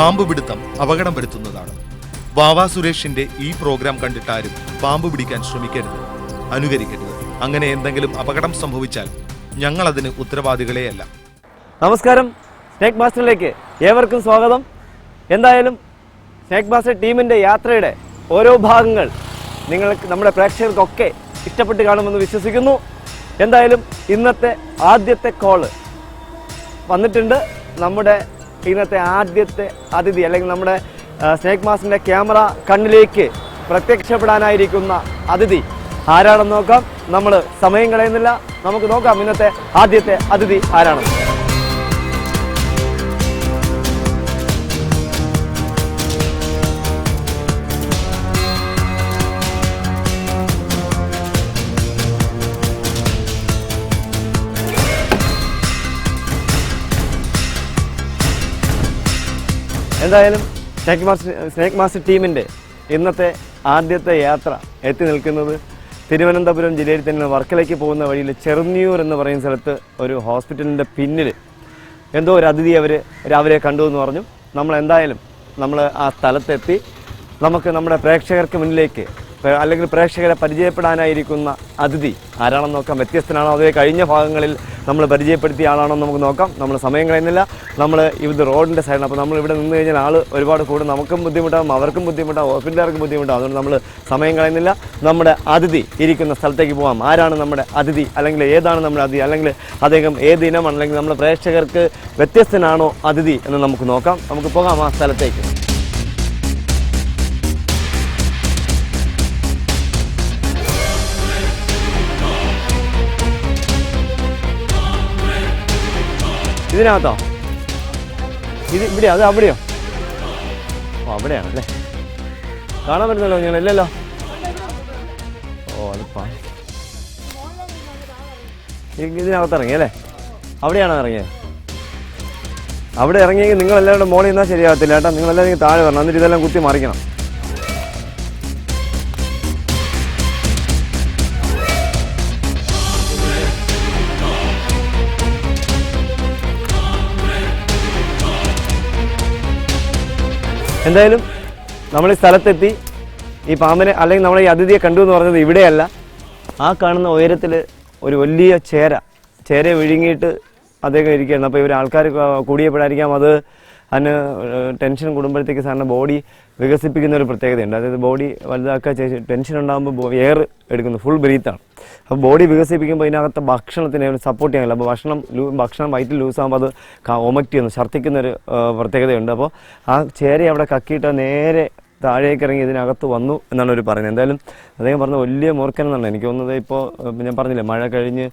പാമ്പ് പിടുത്തം അപകടം വരുത്തുന്നതാണ് വാവാ സുരേഷിന്റെ ഈ പ്രോഗ്രാം കണ്ടിട്ടാരും പാമ്പ് പിടിക്കാൻ ശ്രമിക്കരുത്. അനുകരിക്കരുത്. അങ്ങനെ എന്തെങ്കിലും അപകടം സംഭവിച്ചാൽ ഞങ്ങൾ അതിന് ഉത്തരവാദികളെയല്ല. നമസ്കാരം. സ്നേക് മാസ്റ്ററിലേക്ക് ഏവർക്കും സ്വാഗതം. എന്തായാലും സ്നേക് മാസ്റ്റർ ടീമിന്റെ യാത്രയുടെ ഓരോ ഭാഗങ്ങൾ നിങ്ങൾക്ക് നമ്മുടെ പ്രേക്ഷകർക്കൊക്കെ ഇഷ്ടപ്പെട്ട് കാണുമെന്ന് വിശ്വസിക്കുന്നു. എന്തായാലും ഇന്നത്തെ ആദ്യത്തെ കോൾ വന്നിട്ടുണ്ട്. നമ്മുടെ ഇന്നത്തെ ആദ്യത്തെ അതിഥി അല്ലെങ്കിൽ നമ്മുടെ സ്നേക് മാസിന്റെ ക്യാമറ കണ്ണിലേക്ക് പ്രത്യക്ഷപ്പെടാനായിരിക്കുന്ന അതിഥി ആരാണെന്ന് നോക്കാം. നമ്മൾ സമയം കളയുന്നില്ല. നമുക്ക് നോക്കാം ഇന്നത്തെ ആദ്യത്തെ അതിഥി ആരാണെന്ന്. എന്തായാലും സ്നേക് മാസ്റ്റർ സ്നേക് മാസ്റ്റർ ടീമിന്റെ ഇന്നത്തെ ആദ്യത്തെ യാത്ര എത്തി നിൽക്കുന്നത് തിരുവനന്തപുരം ജില്ലയിൽ തന്നെ വർക്കലയ്ക്ക് പോകുന്ന വഴിയിൽ ചെറുന്നിയൂർ എന്ന് പറയുന്ന സ്ഥലത്ത് ഒരു ഹോസ്പിറ്റലിന്റെ പിന്നിൽ എന്തോ ഒരു അതിഥി അവർ രാവിലെ കണ്ടു എന്ന് പറഞ്ഞു. നമ്മൾ എന്തായാലും നമ്മൾ ആ സ്ഥലത്തെത്തി. നമുക്ക് നമ്മുടെ പ്രേക്ഷകർക്ക് മുന്നിലേക്ക് അല്ലെങ്കിൽ പ്രേക്ഷകരെ പരിചയപ്പെടാനായിരിക്കുന്ന അതിഥി ആരാണെന്ന് നോക്കാം. വ്യത്യസ്തനാണോ? അതേ കഴിഞ്ഞ ഭാഗങ്ങളിൽ നമ്മൾ പരിചയപ്പെടുത്തിയ ആളാണോ നമുക്ക് നോക്കാം. നമ്മൾ സമയം കളയുന്നില്ല. നമ്മൾ ഇത് റോഡിന്റെ സൈഡിൽ അപ്പോൾ നമ്മൾ ഇവിടെ നിന്ന് കഴിഞ്ഞാൽ ആൾ ഒരുപാട് കൂടും. നമുക്കും ബുദ്ധിമുട്ടാകും അവർക്കും ബുദ്ധിമുട്ടാകും ഓഫീസിലാർക്കും ബുദ്ധിമുട്ടാകും അതുകൊണ്ട് നമ്മൾ സമയം കളയുന്നില്ല. നമ്മുടെ അതിഥി ഇരിക്കുന്ന സ്ഥലത്തേക്ക് പോകാം ആരാണ് നമ്മുടെ അതിഥി? അല്ലെങ്കിൽ ഏതാണ് നമ്മുടെ അതിഥി? അല്ലെങ്കിൽ അദ്ദേഹം ഏത് ഇനമാണ്? അല്ലെങ്കിൽ നമ്മുടെ പ്രേക്ഷകർക്ക് വ്യത്യസ്തനാണോ അതിഥി എന്ന് നമുക്ക് നോക്കാം. നമുക്ക് പോകാം ആ സ്ഥലത്തേക്ക്. ഇതിനകത്തോ? ഇത് ഇവിടെയോ അത് അവിടെയോ? ഓ അവിടെയാണല്ലേ. കാണാൻ പറ്റുന്നല്ലോ നിങ്ങൾ ഇല്ലല്ലോ. ഓ അത് ഇതിനകത്ത് ഇറങ്ങി അല്ലേ? അവിടെയാണോ ഇറങ്ങിയത് അവിടെ ഇറങ്ങിയെങ്കിൽ നിങ്ങളെല്ലാവരുടെ മോളിൽ നിന്നാൽ ശരിയാകത്തില്ല ഏട്ടാ നിങ്ങൾ എല്ലാവരും താഴെ വരണം. എന്നിട്ട് ഇതെല്ലാം കുത്തി മറിക്കണം. എന്തായാലും നമ്മൾ ഈ സ്ഥലത്തെത്തി ഈ പാമ്പിനെ അല്ലെങ്കിൽ നമ്മൾ ഈ അതിഥിയെ കണ്ടു എന്ന് പറഞ്ഞത് ഇവിടെയല്ല. ആ കാണുന്ന ഉയരത്തിൽ ഒരു വലിയ ചേര. ചേര വിഴുങ്ങിയിട്ട് അദ്ദേഹം ഇരിക്കുകയായിരുന്നു അപ്പോൾ ഇവർ ആൾക്കാർ കൂടിയപ്പോഴായിരിക്കാം അത് അതിന് ടെൻഷൻ കൂടുമ്പോഴത്തേക്ക് സാറിന് ബോഡി വികസിപ്പിക്കുന്ന ഒരു പ്രത്യേകതയുണ്ട്. അതായത് ബോഡി വലുതാക്കുക ചേച്ചി ടെൻഷൻ ഉണ്ടാകുമ്പോൾ എയർ എടുക്കുന്നു ഫുൾ ബ്രീത്താണ് അപ്പോൾ ബോഡി വികസിപ്പിക്കുമ്പോൾ ഇതിനകത്ത് ഭക്ഷണത്തിന് സപ്പോർട്ട് ചെയ്യാനില്ല അപ്പോൾ ഭക്ഷണം ഭക്ഷണം വയറ്റിൽ ലൂസാകുമ്പോൾ അത് ഒമക്റ്റ് ചെയ്യുന്നു ഛർദ്ദിക്കുന്ന ഒരു പ്രത്യേകതയുണ്ട്. അപ്പോൾ ആ ചേര അവിടെ കക്കിയിട്ട് നേരെ താഴേക്ക് ഇറങ്ങി ഇതിനകത്ത് വന്നു എന്നാണ് അവർ പറയുന്നത്. എന്തായാലും അദ്ദേഹം പറഞ്ഞ വലിയ മൂർഖൻ എന്നാണ് എനിക്ക് തോന്നുന്നത്. ഇപ്പോൾ ഞാൻ പറഞ്ഞില്ലേ മഴ കഴിഞ്ഞ്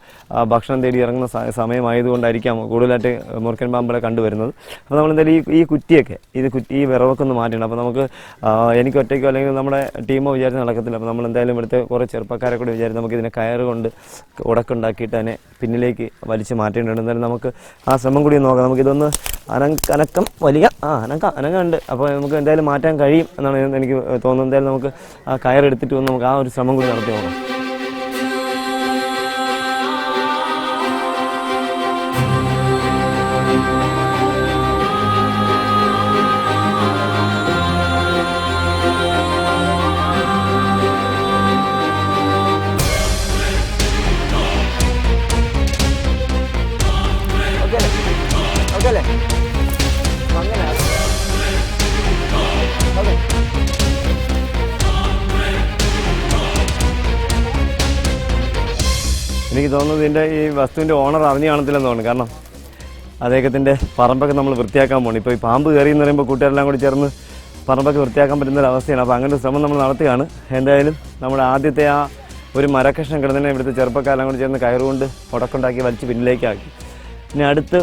ഭക്ഷണം തേടി ഇറങ്ങുന്ന സമയമായതുകൊണ്ടായിരിക്കാം കൂടുതലായിട്ട് മൂർഖൻ പാമ്പുകളെ കണ്ടുവരുന്നത്. അപ്പോൾ നമ്മൾ എന്തായാലും ഈ ഈ കുറ്റിയൊക്കെ ഇത് കുറ്റി ഈ വിറവൊക്കെ ഒന്ന് മാറ്റണം. അപ്പോൾ നമുക്ക് എനിക്ക് ഒറ്റയ്ക്കോ അല്ലെങ്കിൽ നമ്മുടെ ടീമോ വിചാരിച്ച് നടക്കത്തില്ല. അപ്പോൾ നമ്മൾ എന്തായാലും ഇവിടുത്തെ കുറേ ചെറുപ്പക്കാരെ കൂടി വിചാരിച്ച് നമുക്ക് ഇതിനെ കയറ് കൊണ്ട് ഉടക്കുണ്ടാക്കിയിട്ട് അതിനെ പിന്നിലേക്ക് വലിച്ച് മാറ്റേണ്ടതുണ്ട്. എന്തായാലും നമുക്ക് ആ ശ്രമം കൂടി നോക്കാം. നമുക്കിതൊന്ന് അനക്കം വലിയ ആ അനക്ക അനങ്ങുണ്ട് അപ്പോൾ നമുക്ക് എന്തായാലും മാറ്റാൻ കഴിയും എന്നാണ് എനിക്ക് തോന്നുന്നത് എന്തായാലും നമുക്ക് ആ കയറെടുത്തിട്ട് വന്ന് നമുക്ക് ആ ഒരു ശ്രമം കൂടി നടത്തി നോക്കാം. ഇതിന്റെ ഈ വസ്തുവിന്റെ ഓണർ അറിഞ്ഞു കാണത്തില്ലെന്ന് തോന്നുന്നു കാരണം അദ്ദേഹത്തിന്റെ പറമ്പൊക്കെ നമ്മൾ വൃത്തിയാക്കാൻ പോകണം ഇപ്പോൾ ഈ പാമ്പ് കയറി എന്ന് പറയുമ്പോൾ കൂട്ടുകാരെല്ലാം കൂടി ചേർന്ന് പറമ്പൊക്കെ വൃത്തിയാക്കാൻ പറ്റുന്ന ഒരു അവസ്ഥയാണ്. അപ്പോൾ അങ്ങനെ ശ്രമം നമ്മൾ നടത്തുകയാണ്. എന്തായാലും നമ്മുടെ ആദ്യത്തെ ആ ഒരു മരക്കഷ്ണം കിടന്നതിനെ ഇവിടുത്തെ ചെറുപ്പക്കാരെല്ലാം കൂടി ചേർന്ന് കയറുകൊണ്ട് ഉടക്കുണ്ടാക്കി വലിച്ച് പിന്നിലേക്കാക്കി. ഇനി അടുത്ത്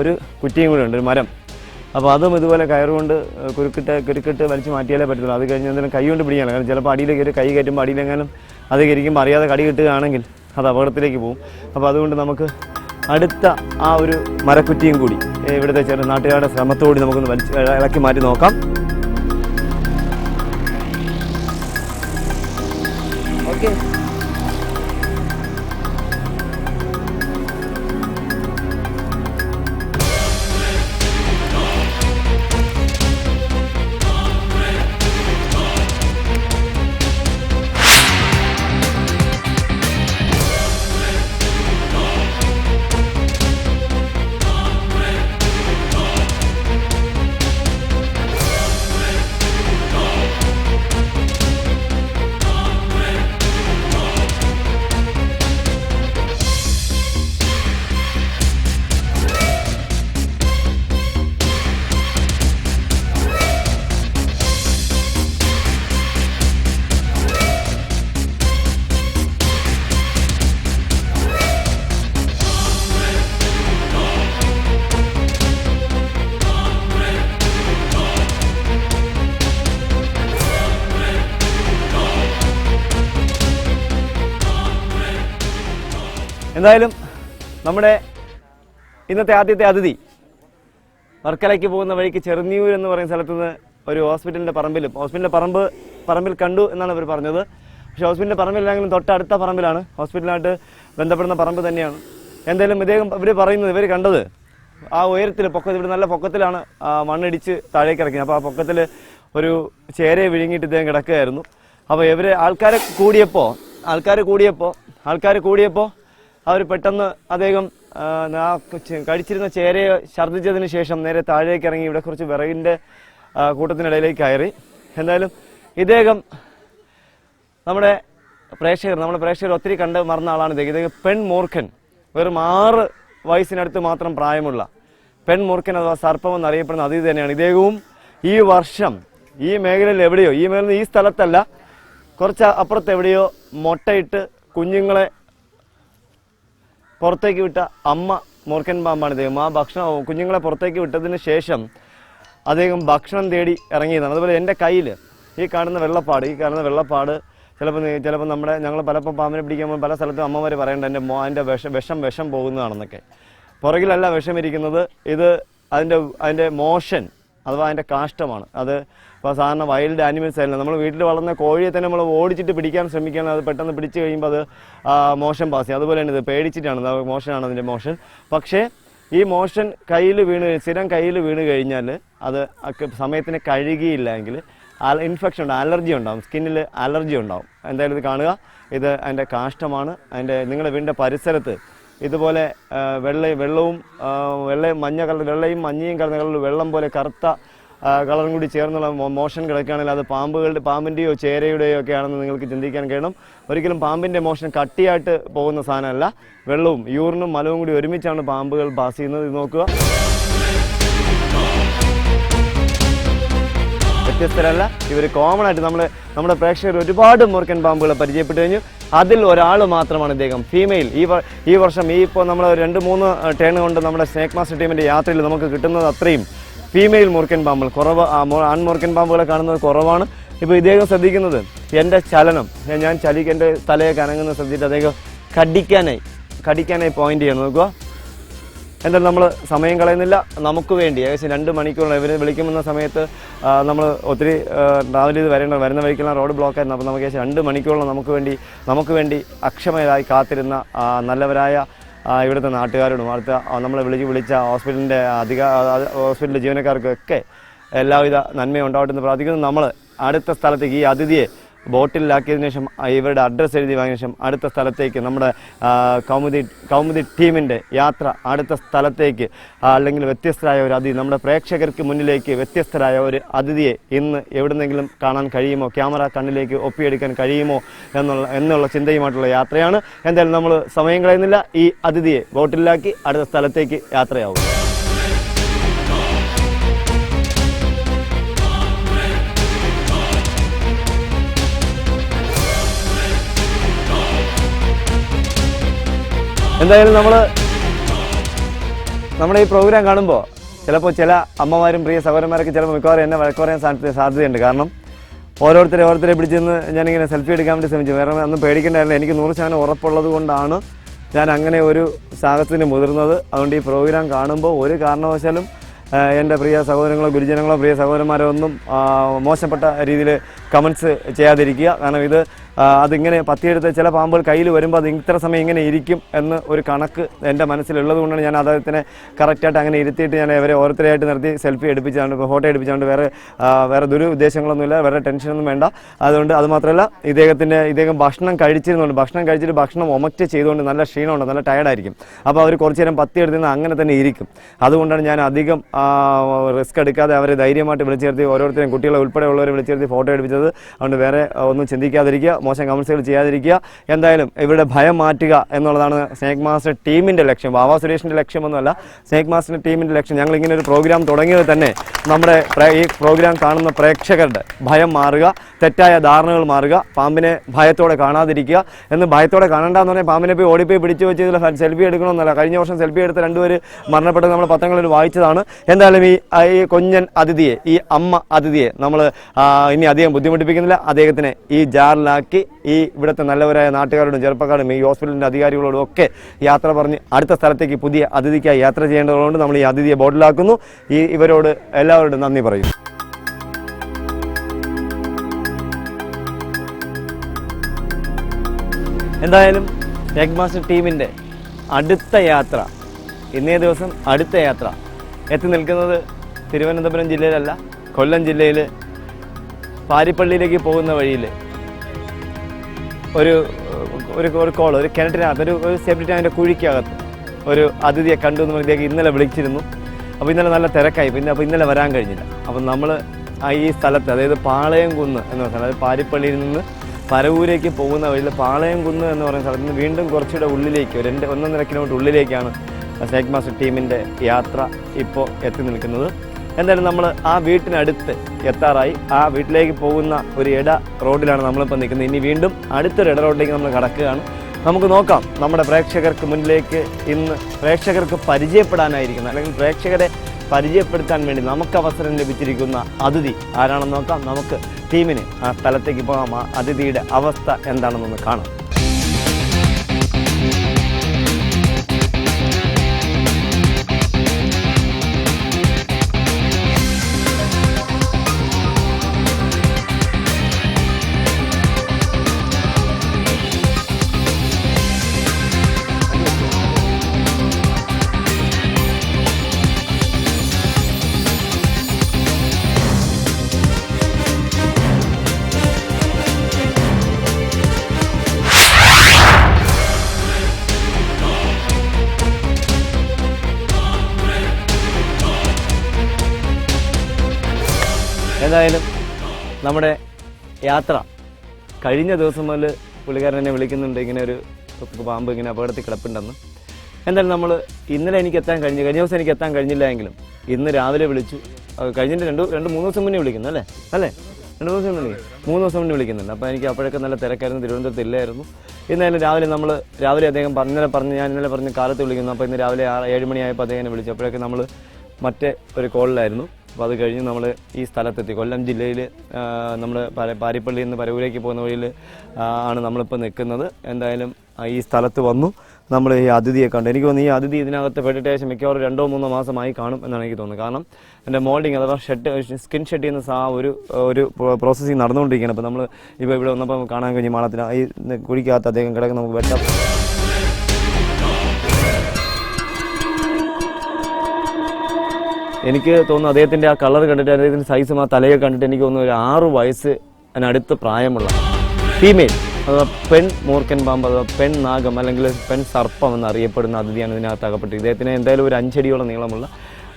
ഒരു കുറ്റിയും കൂടി ഉണ്ട് ഒരു മരം. അപ്പോൾ അതും ഇതുപോലെ കയറുകൊണ്ട് കുരുക്കിട്ട് കുരുക്കിട്ട് വലിച്ച് മാറ്റിയാലേ പറ്റത്തുള്ളൂ. അത് കഴിഞ്ഞ് എന്തെങ്കിലും കൈ കൊണ്ട് പിടിക്കണം കാരണം ചിലപ്പോൾ അടിയിൽ കയറി കൈ കയറ്റുമ്പോൾ അടിയിലെങ്ങാനും അത് കയറിക്കുമ്പോൾ അറിയാതെ കടി കിട്ടുകയാണെങ്കിൽ അത് അപകടത്തിലേക്ക് പോകും. അപ്പോൾ അതുകൊണ്ട് നമുക്ക് അടുത്ത ആ ഒരു മരക്കുറ്റിയും കൂടി ഇവിടുത്തെ ചെറു നാട്ടുകാരുടെ ശ്രമത്തോടി നമുക്കൊന്ന് വലിച്ച് ഇളക്കി മാറ്റി നോക്കാം. എന്തായാലും നമ്മുടെ ഇന്നത്തെ ആദ്യത്തെ അതിഥി വർക്കലയ്ക്ക് പോകുന്ന വഴിക്ക് ചെറുന്നിയൂർ എന്ന് പറയുന്ന സ്ഥലത്ത് നിന്ന് ഒരു ഹോസ്പിറ്റലിന്റെ പറമ്പിലും ഹോസ്പിറ്റലിന്റെ പറമ്പ് പറമ്പിൽ കണ്ടു എന്നാണ് അവർ പറഞ്ഞത്. പക്ഷേ ഹോസ്പിറ്റലിന്റെ പറമ്പിലാണെങ്കിലും തൊട്ടടുത്ത പറമ്പിലാണ്. ഹോസ്പിറ്റലായിട്ട് ബന്ധപ്പെടുന്ന പറമ്പ് തന്നെയാണ്. എന്തായാലും ഇദ്ദേഹം ഇവർ പറയുന്നത് ഇവർ കണ്ടത് ആ ഉയരത്തിൽ പൊക്കത്തിൽ ഇവിടെ നല്ല പൊക്കത്തിലാണ് മണ്ണിടിച്ച് താഴേക്ക് ഇറക്കിയത് അപ്പോൾ ആ പൊക്കത്തിൽ ഒരു ചേരയെ വിഴുങ്ങിയിട്ട് ഇദ്ദേഹം കിടക്കുകയായിരുന്നു. അപ്പോൾ ഇവർ ആൾക്കാരെ കൂടിയപ്പോൾ ആൾക്കാർ കൂടിയപ്പോൾ ആൾക്കാർ കൂടിയപ്പോൾ അവർ പെട്ടെന്ന് അദ്ദേഹം ആ, കഴിച്ചിരുന്ന ചേരയെ ഛർദ്ദിച്ചതിന് ശേഷം നേരെ താഴേക്ക് ഇറങ്ങി ഇവിടെ കുറച്ച് വിറകിന്റെ കൂട്ടത്തിനിടയിലേക്ക് കയറി. എന്തായാലും ഇദ്ദേഹം നമ്മുടെ പ്രേക്ഷകർ നമ്മുടെ പ്രേക്ഷകർ ഒത്തിരി കണ്ട് മറന്ന ആളാണ് ഇദ്ദേഹം. ഇദ്ദേഹം പെൺ മൂർഖൻ. വെറും ആറ് വയസ്സിനടുത്ത് മാത്രം പ്രായമുള്ള പെൺ മൂർഖൻ അഥവാ സർപ്പം എന്നറിയപ്പെടുന്ന അതിഥി തന്നെയാണ്. ഇദ്ദേഹവും ഈ വർഷം ഈ മേഖലയിൽ എവിടെയോ ഈ മേഖല ഈ സ്ഥലത്തല്ല കുറച്ച് അപ്പുറത്ത് എവിടെയോ മുട്ടയിട്ട് കുഞ്ഞുങ്ങളെ പുറത്തേക്ക് വിട്ട അമ്മ മൂർഖൻ പാമ്പാണ് ഇദ്ദേഹം ആ ഭക്ഷണം കുഞ്ഞുങ്ങളെ പുറത്തേക്ക് വിട്ടതിന് ശേഷം അദ്ദേഹം ഭക്ഷണം തേടി ഇറങ്ങിയതാണ്. അതുപോലെ എന്റെ കയ്യിൽ ഈ കാണുന്ന വെള്ളപ്പാട് ഈ കാണുന്ന വെള്ളപ്പാട് ചിലപ്പോൾ ചിലപ്പോൾ നമ്മുടെ ഞങ്ങൾ പലപ്പോൾ പാമ്പിനെ പിടിക്കാൻ പോകുമ്പോൾ പല സ്ഥലത്തും അമ്മമാർ പറയേണ്ട എന്റെ മോ എന്റെ വിഷം വിഷം വിഷം പോകുന്നതാണെന്നൊക്കെ. പുറകിലല്ല വിഷമിരിക്കുന്നത്. ഇത് അതിന്റെ അതിന്റെ മോഷൻ അഥവാ അതിന്റെ കാഷ്ടമാണ്. അത് ഇപ്പോൾ സാധാരണ വൈൽഡ് ആനിമൽസ് ആയിരുന്നു നമ്മൾ വീട്ടിൽ വളർന്ന കോഴിയെ തന്നെ നമ്മൾ ഓടിച്ചിട്ട് പിടിക്കാൻ ശ്രമിക്കുകയാണ്. അത് പെട്ടെന്ന് പിടിച്ചു കഴിയുമ്പോൾ അത് മോഷൻ പാസ് അതുപോലെ തന്നെ ഇത് പേടിച്ചിട്ടാണ്. മോഷനാണ് അതിന്റെ മോഷൻ. പക്ഷേ ഈ മോഷൻ കയ്യിൽ വീണ് സ്ഥിരം കയ്യിൽ വീണ് കഴിഞ്ഞാൽ അത് സമയത്തിന് കഴുകിയില്ല കഴുകിയില്ലെങ്കിൽ ഇൻഫെക്ഷൻ ഉണ്ടാവും. അലർജി ഉണ്ടാവും. സ്കിന്നിൽ അലർജി ഉണ്ടാവും. എന്തായാലും ഇത് കാണുക. ഇത് അതിന്റെ കാഷ്ടമാണ്. അതിന്റെ നിങ്ങളുടെ വീടിന്റെ പരിസരത്ത് ഇതുപോലെ വെള്ള വെള്ളവും വെള്ളയും മഞ്ഞ കളർ വെള്ളയും മഞ്ഞയും കലർന്ന കളറിൽ വെള്ളം പോലെ കറുത്ത കളറും കൂടി ചേർന്നുള്ള മോഷൻ കിടക്കുകയാണെങ്കിൽ അത് പാമ്പുകളുടെ പാമ്പിന്റെയോ ചേരയുടെയോ ഒക്കെ ആണെന്ന് നിങ്ങൾക്ക് ചിന്തിക്കാൻ കഴിയണം. ഒരിക്കലും പാമ്പിന്റെ മോഷൻ കട്ടിയായിട്ട് പോകുന്ന സാധനമല്ല. വെള്ളവും യൂറിനും മലവും കൂടി ഒരുമിച്ചാണ് പാമ്പുകൾ പാസ് ചെയ്യുന്നത്. ഇത് നോക്കുക. വ്യത്യസ്തരല്ല. ഇവർ കോമൺ ആയിട്ട് നമ്മൾ നമ്മുടെ പ്രേക്ഷകർ ഒരുപാട് മുറുക്കൻ പാമ്പുകളെ പരിചയപ്പെട്ടു കഴിഞ്ഞു. അതിൽ ഒരാൾ മാത്രമാണ് ഇദ്ദേഹം. ഫീമെയിൽ ഈ ഈ വർഷം ഈ ഇപ്പോൾ നമ്മൾ രണ്ട് മൂന്ന് ടേൺ കൊണ്ട് നമ്മുടെ സ്നേക് മാസ്റ്റർ ടീമിന്റെ യാത്രയിൽ നമുക്ക് കിട്ടുന്നത് അത്രയും. ഫീമെയിൽ മുറുക്കൻ പാമ്പുകൾ കുറവ് ആൺ പാമ്പുകളെ കാണുന്നത് കുറവാണ്. ഇപ്പോൾ ഇദ്ദേഹം ശ്രദ്ധിക്കുന്നത് എന്റെ ചലനം. ഞാൻ- ചലി എന്റെ തലയൊക്കെ അനങ്ങുന്ന ശ്രദ്ധിച്ചിട്ട് അദ്ദേഹം കടിക്കാനായി കടിക്കാനായി പോയിന്റ് ചെയ്യാൻ നോക്കുക. എന്തായാലും നമ്മൾ സമയം കളയുന്നില്ല. നമുക്ക് വേണ്ടി ഏകദേശം രണ്ട് മണിക്കൂർ ഇവർ വിളിക്കുമെന്ന സമയത്ത് നമ്മൾ ഒത്തിരി ട്രാവൽ ചെയ്ത് വരേണ്ട വരുന്ന വഴിക്കെല്ലാം റോഡ് ബ്ലോക്ക് ആയിരുന്നു. അപ്പോൾ നമുക്ക് ഏകദേശം രണ്ട് മണിക്കൂറോളം നമുക്ക് വേണ്ടി നമുക്ക് വേണ്ടി അക്ഷമരായി കാത്തിരുന്ന നല്ലവരായ ഇവിടുത്തെ നാട്ടുകാരോടും അടുത്ത നമ്മളെ വിളിച്ച് വിളിച്ച ഹോസ്പിറ്റലിന്റെ അധിക ഹോസ്പിറ്റലിലെ ജീവനക്കാർക്കൊക്കെ എല്ലാവിധ നന്മയും ഉണ്ടാവട്ടെ എന്ന് പ്രാർത്ഥിക്കുന്നു. നമ്മൾ അടുത്ത സ്ഥലത്തേക്ക് ഈ അതിഥിയെ ബോട്ടിലാക്കിയതിനു ശേഷം ഇവരുടെ അഡ്രസ്സ് എഴുതി വാങ്ങിയ ശേഷം അടുത്ത സ്ഥലത്തേക്ക് നമ്മുടെ കൗമുദി കൗമുദി ടീമിന്റെ യാത്ര അടുത്ത സ്ഥലത്തേക്ക് അല്ലെങ്കിൽ വ്യത്യസ്തരായ ഒരു അതിഥി നമ്മുടെ പ്രേക്ഷകർക്ക് മുന്നിലേക്ക് വ്യത്യസ്തരായ ഒരു അതിഥിയെ ഇന്ന് എവിടുന്നെങ്കിലും കാണാൻ കഴിയുമോ? ക്യാമറ കണ്ണിലേക്ക് ഒപ്പിയെടുക്കാൻ കഴിയുമോ? എന്നുള്ള എന്നുള്ള ചിന്തയുമായിട്ടുള്ള യാത്രയാണ്. എന്തായാലും നമ്മൾ സമയം കളയുന്നില്ല. ഈ അതിഥിയെ ബോട്ടിലാക്കി അടുത്ത സ്ഥലത്തേക്ക് യാത്രയാവും എന്തായാലും നമ്മൾ നമ്മുടെ ഈ പ്രോഗ്രാം കാണുമ്പോൾ ചിലപ്പോൾ ചില അമ്മമാരും പ്രിയ സഹോദരന്മാരൊക്കെ ചിലപ്പോൾ മിക്കവാറും എന്നെ വഴക്ക് പറയാൻ സാധ്യത സാധ്യതയുണ്ട്. കാരണം ഓരോരുത്തരെ ഓരോരുത്തരെ പിടിച്ചെന്ന് ഞാനിങ്ങനെ സെൽഫി എടുക്കാൻ വേണ്ടി ശ്രമിച്ചു. വേറെ ഒന്നും പേടിക്കേണ്ടായിരുന്നു. എനിക്ക് നൂറ് ശതമാനം ഉറപ്പുള്ളത് കൊണ്ടാണ് ഞാൻ അങ്ങനെ ഒരു സാഹസത്തിന് മുതിർന്നത്. അതുകൊണ്ട് ഈ പ്രോഗ്രാം കാണുമ്പോൾ ഒരു കാരണവശാലും എന്റെ പ്രിയ സഹോദരങ്ങളോ ഗുരുജനങ്ങളോ പ്രിയ സഹോദരന്മാരോ ഒന്നും മോശപ്പെട്ട രീതിയിൽ കമൻസ് ചെയ്യാതിരിക്കുക. കാരണം ഇത് അതിങ്ങനെ പത്തിയെടുത്ത് ചില പാമ്പുകൾ കയ്യിൽ വരുമ്പോൾ അത് ഇത്ര സമയം ഇങ്ങനെ ഇരിക്കും എന്ന് ഒരു കണക്ക് എന്റെ മനസ്സിലുള്ളത് കൊണ്ടാണ് ഞാൻ അദ്ദേഹത്തിനെ കറക്റ്റായിട്ട് അങ്ങനെ ഇരുത്തിയിട്ട് ഞാൻ അവരെ ഓരോരുത്തരെയായിട്ട് നിർത്തി സെൽഫി എടുപ്പിച്ചാണ്ട് ഫോട്ടോ എടുപ്പിച്ചാണ്ട് വേറെ വേറെ ദുരുദ്ദേശങ്ങളൊന്നുമില്ല വേറെ ടെൻഷനൊന്നും വേണ്ട. അതുകൊണ്ട് അതുമാത്രമല്ല ഇദ്ദേഹത്തിന്റെ ഇദ്ദേഹം ഭക്ഷണം കഴിച്ചിരുന്നുണ്ട്. ഭക്ഷണം കഴിച്ചിട്ട് ഭക്ഷണം ഒമറ്റ് ചെയ്തുകൊണ്ട് നല്ല ക്ഷീണമുണ്ട് നല്ല ടയർഡായിരിക്കും. അപ്പോൾ അവർ കുറച്ച് നേരം പത്തി എടുത്തുനിന്ന് അങ്ങനെ തന്നെ ഇരിക്കും. അതുകൊണ്ടാണ് ഞാൻ അധികം റിസ്ക് എടുക്കാതെ അവരെ ധൈര്യമായിട്ട് വിളിച്ചു ചേർത്തി ഓരോരുത്തരും കുട്ടികളെ ഉൾപ്പെടെയുള്ളവരെ വിളിച്ചു ചേർത്തി ഫോട്ടോ എടുപ്പിച്ചത് അതുകൊണ്ട് വേറെ ഒന്നും ചിന്തിക്കാതിരിക്കുക മോശം കമൻസുകൾ ചെയ്യാതിരിക്കുക. എന്തായാലും ഇവരുടെ ഭയം മാറ്റുക എന്നുള്ളതാണ് സ്നേക് മാസ്റ്റർ ടീമിന്റെ ലക്ഷ്യം. വാവാ സുരേഷിന്റെ ലക്ഷ്യമൊന്നുമല്ല. സ്നേക് മാസ്റ്റർ ടീമിന്റെ ലക്ഷ്യം. ഞങ്ങൾ ഇങ്ങനെ ഒരു പ്രോഗ്രാം തുടങ്ങിയത് തന്നെ നമ്മുടെ ഈ പ്രോഗ്രാം കാണുന്ന പ്രേക്ഷകരുടെ ഭയം മാറുക തെറ്റായ ധാരണകൾ മാറുക പാമ്പിനെ ഭയത്തോടെ കാണാതിരിക്കുക. എന്ന് ഭയത്തോടെ കാണണ്ടെന്ന് പറഞ്ഞാൽ പാമ്പിനെ പോയി ഓടിപ്പോയി പിടിച്ചു വെച്ച് ഇതിൽ സെൽഫി എടുക്കണമെന്നല്ല. കഴിഞ്ഞ വർഷം സെൽഫി എടുത്ത രണ്ടുപേര് മരണപ്പെട്ടത് നമ്മൾ പത്രങ്ങളിൽ വായിച്ചതാണ്. എന്തായാലും ഈ ഈ കുഞ്ഞൻ അതിഥിയെ ഈ അമ്മ അതിഥിയെ നമ്മൾ ഇനി അധികം ബുദ്ധിമുട്ടിപ്പിക്കുന്നില്ല. അദ്ദേഹത്തിനെ ഈ ജാറിലാക്കി ഈ ഇവിടുത്തെ നല്ലവരായ നാട്ടുകാരോടും ചെറുപ്പക്കാരോടും ഈ ഹോസ്പിറ്റലിന്റെ അധികാരികളോടും ഒക്കെ യാത്ര പറഞ്ഞ് അടുത്ത സ്ഥലത്തേക്ക് പുതിയ അതിഥിക്കായി യാത്ര ചെയ്യേണ്ടതുകൊണ്ട് നമ്മൾ ഈ അതിഥിയെ ബോട്ടിലാക്കുന്നു. ഈ ഇവരോട് എല്ലാവരോടും നന്ദി പറയുന്നു. എന്തായാലും ടെക് മാസ്റ്റർ ടീമിന്റെ അടുത്ത യാത്ര ഇന്നേ ദിവസം അടുത്ത യാത്ര എത്തി നിൽക്കുന്നത് തിരുവനന്തപുരം ജില്ലയിലല്ല കൊല്ലം ജില്ലയിൽ പാരിപ്പള്ളിയിലേക്ക് പോകുന്ന വഴിയിൽ ഒരു ഒരു ഒരു കോൾ ഒരു കിണറ്റിനകത്ത് ഒരു ഒരു സേഫ്റ്റി ടാങ്കിന്റെ കുഴിക്കകത്ത് ഒരു അതിഥിയെ കണ്ടു എന്ന് പറഞ്ഞേക്ക് ഇന്നലെ വിളിച്ചിരുന്നു. അപ്പോൾ ഇന്നലെ നല്ല തിരക്കായി. പിന്നെ അപ്പോൾ ഇന്നലെ വരാൻ കഴിഞ്ഞില്ല. അപ്പം നമ്മൾ ഈ സ്ഥലത്ത് അതായത് പാളയം കുന്ന് എന്ന് പറഞ്ഞാൽ അതായത് പാരിപ്പള്ളിയിൽ നിന്ന് പരവൂരേക്ക് പോകുന്ന വഴിയിൽ പാളയം കുന്ന് എന്ന് പറയുന്ന സ്ഥലത്ത് നിന്ന് വീണ്ടും കുറച്ചുകൂടെ ഉള്ളിലേക്ക് ഒരു രണ്ട് ഒന്നൊന്നര കിലോമീറ്റർ ഉള്ളിലേക്കാണ് സ്നേക് മാസ്റ്റർ ടീമിന്റെ യാത്ര ഇപ്പോൾ എത്തി നിൽക്കുന്നത്. എന്തായാലും നമ്മൾ ആ വീട്ടിനടുത്ത് എത്താറായി. ആ വീട്ടിലേക്ക് പോകുന്ന ഒരു ഇട റോഡിലാണ് നമ്മളിപ്പോൾ നിൽക്കുന്നത്. ഇനി വീണ്ടും അടുത്തൊരു ഇട റോഡിലേക്ക് നമ്മൾ കടക്കുകയാണ്. നമുക്ക് നോക്കാം നമ്മുടെ പ്രേക്ഷകർക്ക് മുന്നിലേക്ക് ഇന്ന് പ്രേക്ഷകർക്ക് പരിചയപ്പെടാനായിരിക്കുന്ന അല്ലെങ്കിൽ പ്രേക്ഷകരെ പരിചയപ്പെടുത്താൻ വേണ്ടി നമുക്ക് അവസരം ലഭിച്ചിരിക്കുന്ന അതിഥി ആരാണെന്ന് നോക്കാം. നമുക്ക് ടീമിന് ആ സ്ഥലത്തേക്ക് പോകാം. ആ അതിഥിയുടെ അവസ്ഥ എന്താണെന്നൊന്ന് കാണാം. ഏതായാലും നമ്മുടെ യാത്ര കഴിഞ്ഞ ദിവസം മുതൽ പുള്ളിക്കാരൻ എന്നെ വിളിക്കുന്നുണ്ട്. ഇങ്ങനെ ഒരു പാമ്പ് ഇങ്ങനെ അപകടത്തിൽ കിടപ്പുണ്ടെന്ന്. എന്തായാലും നമ്മൾ ഇന്നലെ എനിക്ക് എത്താൻ കഴിഞ്ഞു കഴിഞ്ഞ ദിവസം എനിക്ക് എത്താൻ കഴിഞ്ഞില്ല എങ്കിലും ഇന്ന് രാവിലെ വിളിച്ചു. കഴിഞ്ഞിട്ട് രണ്ട് രണ്ട് മൂന്ന് ദിവസം മുന്നേ വിളിക്കുന്നു അല്ലേ? അല്ലേ? രണ്ട് ദിവസം മുന്നേ മൂന്ന് ദിവസം മുന്നേ വിളിക്കുന്നുണ്ട്. അപ്പോൾ എനിക്ക് അപ്പോഴൊക്കെ നല്ല തിരക്കായിരുന്നു. തിരുവനന്തപുരത്ത് ഇല്ലായിരുന്നു. ഇന്നലെ രാവിലെ നമ്മൾ രാവിലെ അദ്ദേഹം പറഞ്ഞാൽ പറഞ്ഞ് ഞാൻ ഇന്നലെ പറഞ്ഞ് കാലത്ത് വിളിക്കുന്നു. അപ്പോൾ ഇന്ന് രാവിലെ ഏഴ് മണിയായപ്പോൾ അദ്ദേഹം വിളിച്ചു. അപ്പോഴൊക്കെ നമ്മൾ മറ്റേ ഒരു കോളിലായിരുന്നു. അപ്പോൾ അത് കഴിഞ്ഞ് നമ്മൾ ഈ സ്ഥലത്തെത്തി. കൊല്ലം ജില്ലയിൽ നമ്മൾ പാരിപ്പള്ളിയിൽ നിന്ന് പരവൂരേക്ക് പോകുന്ന വഴിയിൽ ആണ് നമ്മളിപ്പോൾ നിൽക്കുന്നത്. എന്തായാലും ഈ സ്ഥലത്ത് വന്നു. നമ്മൾ ഈ അതിഥിയെ കണ്ടു. എനിക്ക് തോന്നുന്നു ഈ അതിഥി ഇതിനകത്ത് പെട്ടിട്ട് ശേഷം മിക്കവാറും രണ്ടോ മൂന്നോ മാസമായി കാണും എന്നാണ് എനിക്ക് തോന്നുന്നത്. കാരണം എന്റെ മോൾഡിങ് അഥവാ ഷെഡ് സ്കിൻ ഷെഡ് ചെയ്യുന്ന സാ ഒരു ഒരു പ്രോസസ്സിങ് നടന്നുകൊണ്ടിരിക്കുകയാണ്. അപ്പോൾ നമ്മൾ ഇപ്പോൾ ഇവിടെ വന്നപ്പോൾ കാണാൻ കഴിഞ്ഞ മാളത്തിന്. ഈ കുഴിക്കകത്ത് അദ്ദേഹം കിടക്കുന്ന നമുക്ക് വെട്ടാം. എനിക്ക് തോന്നുന്നു അദ്ദേഹത്തിന്റെ ആ കളർ കണ്ടിട്ട് അദ്ദേഹത്തിന്റെ സൈസും ആ തലയൊക്കെ കണ്ടിട്ട് എനിക്ക് തോന്നുന്നു ഒരു ആറ് വയസ്സ് അതിനടുത്ത് പ്രായമുള്ള ഫീമെയിൽ അഥവാ പെൺ മൂർക്കൻ പാമ്പ് അഥവാ പെൺ നാഗം അല്ലെങ്കിൽ പെൺ സർപ്പം എന്നറിയപ്പെടുന്ന അതിഥിയാണ് ഇതിനകത്ത് അകപ്പെട്ട് ഇദ്ദേഹത്തിന് എന്തായാലും ഒരു അഞ്ചടിയോളം നീളമുള്ള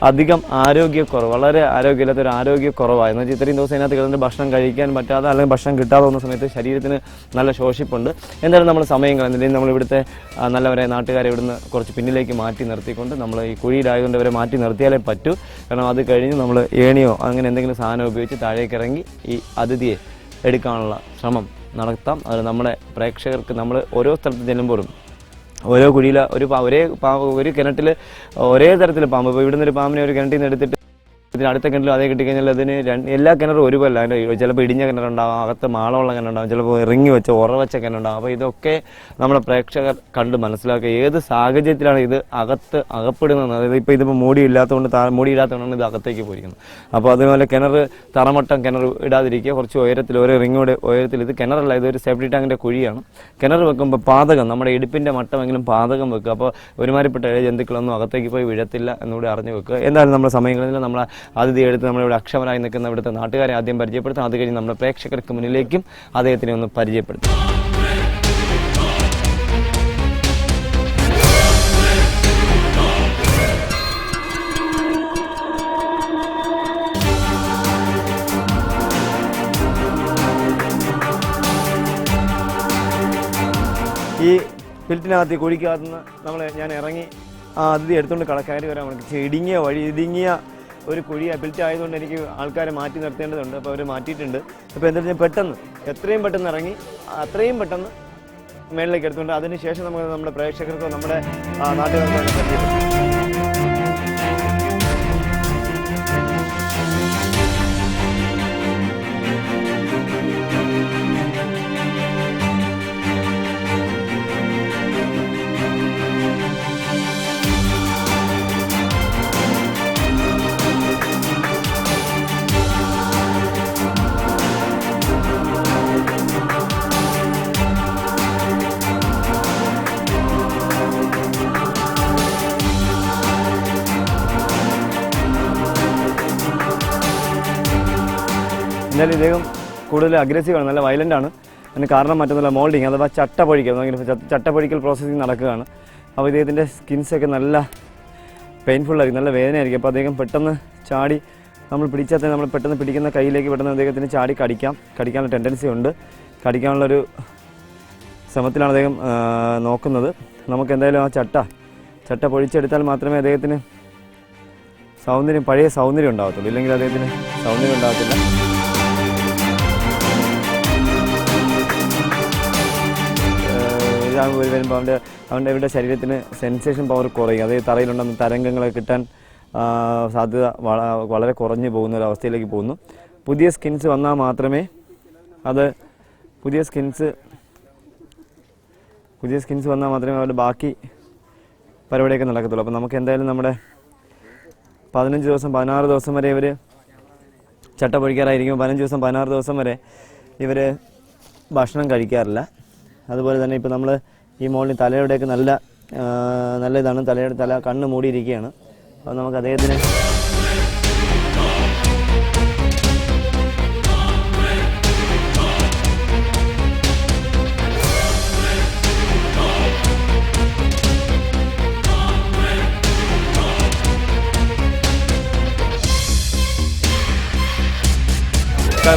അധികം ആരോഗ്യക്കുറവ് വളരെ ആരോഗ്യമില്ലാത്ത ഒരു ആരോഗ്യക്കുറവാണ് എന്ന് വെച്ചാൽ ഇത്രയും ദിവസം ഇതിനകത്ത് കിടന്നിട്ട് ഭക്ഷണം കഴിക്കാൻ പറ്റാതെ അല്ലെങ്കിൽ ഭക്ഷണം കിട്ടാതെ വന്ന സമയത്ത് ശരീരത്തിന് നല്ല ശോഷിപ്പുണ്ട്. എന്തായാലും നമ്മൾ സമയം കളഞ്ഞില്ലെങ്കിൽ നമ്മൾ ഇവിടുത്തെ നല്ലവരെ നാട്ടുകാരെ ഇവിടുന്ന് കുറച്ച് പിന്നിലേക്ക് മാറ്റി നിർത്തിക്കൊണ്ട് നമ്മൾ ഈ കുഴിയിലായതുകൊണ്ട് ഇവരെ മാറ്റി നിർത്തിയാലേ പറ്റൂ. കാരണം അത് കഴിഞ്ഞ് നമ്മൾ ഏണിയോ അങ്ങനെ എന്തെങ്കിലും സാധനം ഉപയോഗിച്ച് താഴേക്ക് ഇറങ്ങി ഈ അതിഥിയെ എടുക്കാനുള്ള ശ്രമം നടത്താം. അത് നമ്മുടെ പ്രേക്ഷകർക്ക് നമ്മൾ ഓരോ സ്ഥലത്ത് ചെല്ലുമ്പോഴും ഓരോ കുഴിയിൽ ഒരു ഒരേ പാമ്പ് ഒരു കിണറ്റിൽ ഒരേ തരത്തിൽ പാമ്പ്. ഇപ്പോൾ ഇവിടുന്ന് ഒരു പാമ്പിനെ ഒരു കിണറ്റിൽ നിന്ന് എടുത്തിട്ട് ഇതിന് അടുത്ത കിണറ്റിലും അതേ കിട്ടിക്കഴിഞ്ഞാൽ അതിന് എല്ലാ കിണറും ഒരുപോലെ അതിന്റെ ചിലപ്പോൾ ഇടിഞ്ഞ കിണറുണ്ടാവും അകത്ത് മാളമുള്ള കിണറുണ്ടാവും ചിലപ്പോൾ ഇറങ്ങി വെച്ച ഉറവച്ച കിണറുണ്ടാവും. അപ്പോൾ ഇതൊക്കെ നമ്മുടെ പ്രേക്ഷകർ കണ്ട് മനസ്സിലാക്കുക ഏത് സാഹചര്യത്തിലാണ് ഇത് അകത്ത് അകപ്പെടുന്നത്. അതായത് ഇപ്പോൾ ഇതിപ്പോൾ മൂടി ഇല്ലാത്തതുകൊണ്ട് മൂടി ഇല്ലാത്തതുകൊണ്ടാണ് ഇത് അകത്തേക്ക് പോയിരിക്കുന്നത്. അപ്പോൾ അതുപോലെ കിണർ തറമട്ടം കിണർ ഇടാതിരിക്കുക. കുറച്ച് ഉയരത്തിൽ ഓരോ റിങ്ങോടെ ഉയരത്തിൽ. ഇത് കിണറല്ല ഇതൊരു സേഫ്റ്റി ടാങ്കിന്റെ കുഴിയാണ്. കിണർ വെക്കുമ്പോൾ പാതകം നമ്മുടെ ഇടുപ്പിന്റെ മട്ടമെങ്കിലും പാതകം വെക്കുക. അപ്പോൾ ഒരുമാതിരിപ്പെട്ട ജന്തുക്കളൊന്നും അകത്തേക്ക് പോയി വീഴത്തില്ല എന്നുകൂടി അറിഞ്ഞു വെക്കുക. എന്തായാലും നമ്മുടെ സമയങ്ങളിൽ നമ്മൾ അതിഥി എടുത്ത് നമ്മളിവിടെ അക്ഷമരായി നിൽക്കുന്ന ഇവിടുത്തെ നാട്ടുകാരെ ആദ്യം പരിചയപ്പെടുത്താം അത് കഴിഞ്ഞ് നമ്മുടെ പ്രേക്ഷകർക്ക് മുന്നിലേക്കും അദ്ദേഹത്തിനെ ഒന്ന് പരിചയപ്പെടുത്തും. ഈ ഫിൽറ്റിനകത്ത് കുഴിക്കകത്തുനിന്ന് കുഴിക്കകത്ത് നിന്ന് നമ്മൾ ഞാൻ ഇറങ്ങി ആ അതിഥി എടുത്തുകൊണ്ട് കട വരാം നമുക്ക് ഇടുങ്ങിയ വഴി ഇടുങ്ങിയ ഒരു കുഴി അബിലിറ്റി ആയതുകൊണ്ട് എനിക്ക് ആൾക്കാരെ മാറ്റി നിർത്തേണ്ടതുണ്ട്. അപ്പോൾ അവർ മാറ്റിയിട്ടുണ്ട്. അപ്പോൾ എന്താ വെച്ചാൽ പെട്ടെന്ന് എത്രയും പെട്ടെന്ന് ഇറങ്ങി അത്രയും പെട്ടെന്ന് മേളിലേക്ക് എടുത്തുകൊണ്ട് അതിനുശേഷം നമുക്ക് നമ്മുടെ പ്രേക്ഷകർക്കോ നമ്മുടെ നാട്ടുകാർക്കോ ഒക്കെ എന്തായാലും ഇദ്ദേഹം കൂടുതൽ അഗ്രസീവാണ് നല്ല വയലന്റ് ആണ്. അതിന് കാരണം മറ്റൊന്നുമില്ല മോൾഡിങ് അഥവാ ചട്ട പൊഴിക്കൽ ഭയങ്കര ചട്ട പൊഴിക്കൽ പ്രോസസ്സിങ് നടക്കുകയാണ്. അപ്പോൾ ഇദ്ദേഹത്തിന്റെ സ്കിൻസൊക്കെ നല്ല പെയിൻഫുൾ ആയിരിക്കും നല്ല വേദനയായിരിക്കും അപ്പോൾ അദ്ദേഹം പെട്ടെന്ന് ചാടി നമ്മൾ പിടിച്ചാൽ തന്നെ നമ്മൾ പെട്ടെന്ന് പിടിക്കുന്ന കയ്യിലേക്ക് പെട്ടെന്ന് അദ്ദേഹത്തിന് ചാടി കടിക്കാം. കടിക്കാനുള്ള ടെൻഡൻസി ഉണ്ട്. കടിക്കാനുള്ളൊരു ശ്രമത്തിലാണ് അദ്ദേഹം നോക്കുന്നത്. നമുക്ക് എന്തായാലും ആ ചട്ട ചട്ട പൊഴിച്ചെടുത്താൽ മാത്രമേ അദ്ദേഹത്തിന് സൗന്ദര്യം പഴയ സൗന്ദര്യം ഉണ്ടാകത്തുള്ളൂ ഇല്ലെങ്കിൽ അദ്ദേഹത്തിന് സൗന്ദര്യം ഉണ്ടാകത്തില്ല ഒരു വരുമ്പോൾ അവന്റെ അവന്റെ അവരുടെ ശരീരത്തിന് സെൻസേഷൻ പവർ കുറയും. അതായത് തറയിലുണ്ടെന്ന് തരംഗങ്ങളെ കിട്ടാൻ സാധ്യത വളരെ കുറഞ്ഞു പോകുന്ന ഒരു അവസ്ഥയിലേക്ക് പോകുന്നു. പുതിയ സ്കിൻസ് വന്നാൽ മാത്രമേ അത് പുതിയ സ്കിൻസ് പുതിയ സ്കിൻസ് വന്നാൽ മാത്രമേ അവരുടെ ബാക്കി പരിപാടിയൊക്കെ നടക്കത്തുള്ളൂ. അപ്പോൾ നമുക്ക് എന്തായാലും നമ്മുടെ പതിനഞ്ച് ദിവസം പതിനാറ് ദിവസം വരെ ഇവർ ചട്ട പൊഴിക്കാറായിരിക്കും പതിനഞ്ച് ദിവസം പതിനാറ് ദിവസം വരെ ഇവർ ഭക്ഷണം കഴിക്കാറില്ല. അതുപോലെ തന്നെ ഇപ്പോൾ നമ്മൾ ഈ മോളിൽ തലയുടെയൊക്കെ നല്ല നല്ല ഇതാണ്. തലയുടെ തല കണ്ണ് മൂടിയിരിക്കുകയാണ്. അപ്പോൾ നമുക്ക് അദ്ദേഹത്തിന്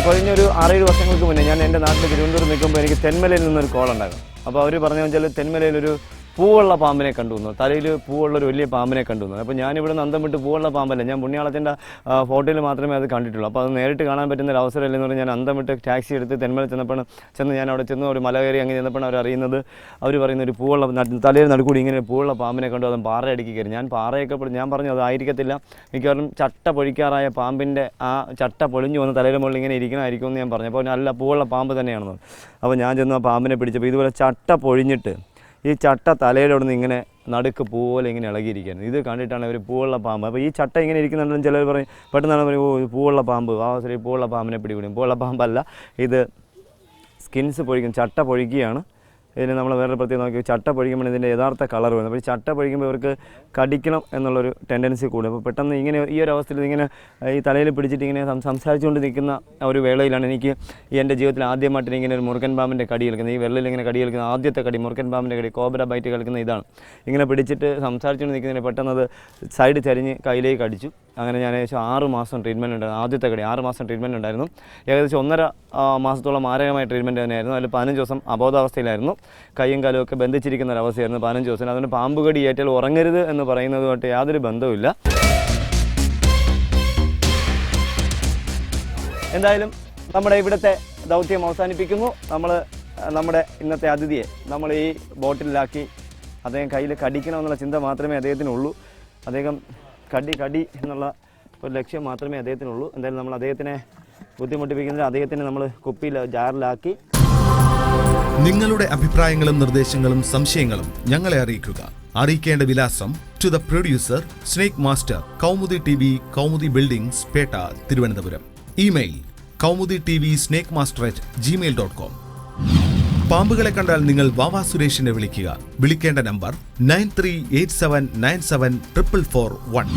കഴിഞ്ഞൊരു ആറേഴ് വർഷങ്ങൾക്ക് മുന്നേ ഞാൻ എന്റെ നാട്ടിൽ തിരുവനന്തപുരം നിൽക്കുമ്പോൾ എനിക്ക് തെന്മലയിൽ നിന്നൊരു കോൾ ഉണ്ടായിരുന്നു. അപ്പോൾ അവർ പറഞ്ഞു വെച്ചാൽ തെന്മലയിൽ ഒരു പൂവുള്ള പാമ്പിനെ കണ്ടു വന്നു തലയിൽ പൂവുള്ള ഒരു വലിയ പാമ്പിനെ കണ്ടു വന്നു അപ്പോൾ ഞാനിവിടെ നന്ദം വിട്ട് പൂവുള്ള പാമ്പല്ല. ഞാൻ പുണ്യാളത്തിന്റെ ഫോട്ടോയിൽ മാത്രമേ അത് കണ്ടിട്ടുള്ളൂ. അപ്പോൾ അത് നേരിട്ട് കാണാൻ പറ്റുന്ന ഒരു എന്ന് പറഞ്ഞ് ഞാൻ അന്തം വിട്ട് ടാക്സി എടുത്ത് തെന്മല ചെന്നപ്പോൾ ചെന്ന് ഞാൻ അവിടെ ചെന്ന് ഒരു മല കയറി അങ്ങനെ ചെന്നപ്പോൾ അവർ അറിയുന്നത്. അവർ പറയുന്ന ഒരു പൂവുള്ള തലയിൽ നടുക്കൂടി ഇങ്ങനെ പൂവുള്ള പാമ്പിനെ കണ്ടു. അതും പാറ അടുക്കി കയറി. ഞാൻ പാറയൊക്കെ ഞാൻ പറഞ്ഞു അതായിരിക്കത്തില്ല മിക്കവാറും ചട്ട പൊഴിക്കാറായ പാമ്പിന്റെ ആ ചട്ട പൊളിഞ്ഞു വന്ന് തലയുടെ മുകളിൽ ഇങ്ങനെ ഇരിക്കണമായിരിക്കും എന്ന് ഞാൻ പറഞ്ഞു. അപ്പോൾ നല്ല പൂവുള്ള പാമ്പ് തന്നെയാണെന്ന്. അപ്പോൾ ഞാൻ ചെന്ന് ആ പാമ്പിനെ പിടിച്ചപ്പോൾ ഇതുപോലെ ചട്ട പൊഴിഞ്ഞിട്ട് ഈ ചട്ട തലയിലോട് നിന്ന് ഇങ്ങനെ നടുക്ക് പൂപോലെ ഇങ്ങനെ ഇളകിയിരിക്കുകയാണ്. ഇത് കണ്ടിട്ടാണ് ഇവർ പൂവുള്ള പാമ്പ്. അപ്പോൾ ഈ ചട്ട ഇങ്ങനെ ഇരിക്കുന്നുണ്ടെന്ന് ചിലർ പറയും. പെട്ടെന്നാണ് പറയും ഓ പൂവുള്ള പാമ്പ്. ആ ശരി പൂവുള്ള പാമ്പിനെ പിടികൂടും. പൂവുള്ള പാമ്പല്ല. ഇത് സ്കിൻസ് പൊഴിക്കും ചട്ട പൊഴിക്കുകയാണ്. ഇതിന് നമ്മൾ വേറൊരു പ്രത്യേകം നോക്കി ചട്ട പൊഴിക്കുമ്പോൾ ഇതിന്റെ യഥാർത്ഥ കളർ വരുന്നത്. അപ്പോൾ ഈ ചട്ട പൊഴിക്കുമ്പോൾ ഇവർക്ക് കടിക്കണം എന്നുള്ളൊരു ടെൻഡൻസി കൂടും. അപ്പോൾ പെട്ടെന്ന് ഇങ്ങനെ ഈ ഒരു അവസ്ഥയിൽ ഇങ്ങനെ ഈ തലയിൽ പിടിച്ചിട്ട് ഇങ്ങനെ സംസാരിച്ചുകൊണ്ട് നിൽക്കുന്ന ഒരു വേളയിലാണ് എനിക്ക് എന്റെ ജീവിതത്തിൽ ആദ്യമായിട്ട് ഇങ്ങനെ ഒരു മുറുക്കൻ പാമ്പിന്റെ കടി കേൾക്കുന്നത്. ഈ വെള്ളയിൽ ഇങ്ങനെ കടി കേൾക്കുന്ന ആദ്യത്തെ കടി മുറുക്കൻ പാമ്പിന്റെ കടി കോബ്ര ബൈറ്റ് കേൾക്കുന്ന ഇതാണ്. ഇങ്ങനെ പിടിച്ചിട്ട് സംസാരിച്ചുകൊണ്ട് നിൽക്കുന്നതിന് പെട്ടെന്ന് അത് സൈഡ് ചരിഞ്ഞ് കയ്യിലേക്ക് കടിച്ചു അങ്ങനെ ഞാൻ ഏകദേശം ആറ് മാസം ട്രീറ്റ്മെന്റ് ഉണ്ടായിരുന്നു. ആദ്യത്തെ കടി ആറ് മാസം ട്രീറ്റ്മെന്റ് ഉണ്ടായിരുന്നു. ഏകദേശം ഒന്നര മാസത്തോളം മാരകമായ ട്രീറ്റ്മെന്റ് തന്നെയായിരുന്നു. അതിൽ പതിനഞ്ച് ദിവസം അബോധാവസ്ഥയിലായിരുന്നു. കൈയും കാലും ഒക്കെ ബന്ധിച്ചിരിക്കുന്ന ഒരവസ്ഥയായിരുന്നു പതിനഞ്ച് ദിവസം. അതുകൊണ്ട് പാമ്പ് കടി ഏറ്റാൽ ഉറങ്ങരുത് എന്ന് പറയുന്നതുമായിട്ട് യാതൊരു ബന്ധവുമില്ല. എന്തായാലും നമ്മുടെ ഇവിടുത്തെ ദൗത്യം അവസാനിപ്പിക്കുന്നു. നമ്മൾ നമ്മുടെ ഇന്നത്തെ അതിഥിയെ നമ്മൾ ഈ ബോട്ടിലാക്കി അദ്ദേഹം കയ്യിൽ കടിക്കണമെന്നുള്ള ചിന്ത മാത്രമേ അദ്ദേഹത്തിനുള്ളൂ. അദ്ദേഹം കടി കടി എന്നുള്ള ഒരു ലക്ഷ്യം മാത്രമേ അദ്ദേഹത്തിനുള്ളൂ. എന്തായാലും നമ്മൾ അദ്ദേഹത്തിനെ ബുദ്ധിമുട്ടിപ്പിക്കുന്നത് അദ്ദേഹത്തിനെ നമ്മൾ കുപ്പിയിൽ ജാറിലാക്കി നിങ്ങളുടെ അഭിപ്രായങ്ങളും നിർദ്ദേശങ്ങളും സംശയങ്ങളും ഞങ്ങളെ അറിയിക്കുക. അറിയിക്കേണ്ട വിലാസം to the producer Snake Master Kaumudi T V Kaumudi buildings Pettah Thiruvananthapuram. Email Kaumudi T V Snake Master at Gmail dot com പാമ്പുകളെ കണ്ടാൽ നിങ്ങൾ വാവാ സുരേഷിനെ വിളിക്കുക. വിളിക്കേണ്ട number nine three eight seven nine seven triple four one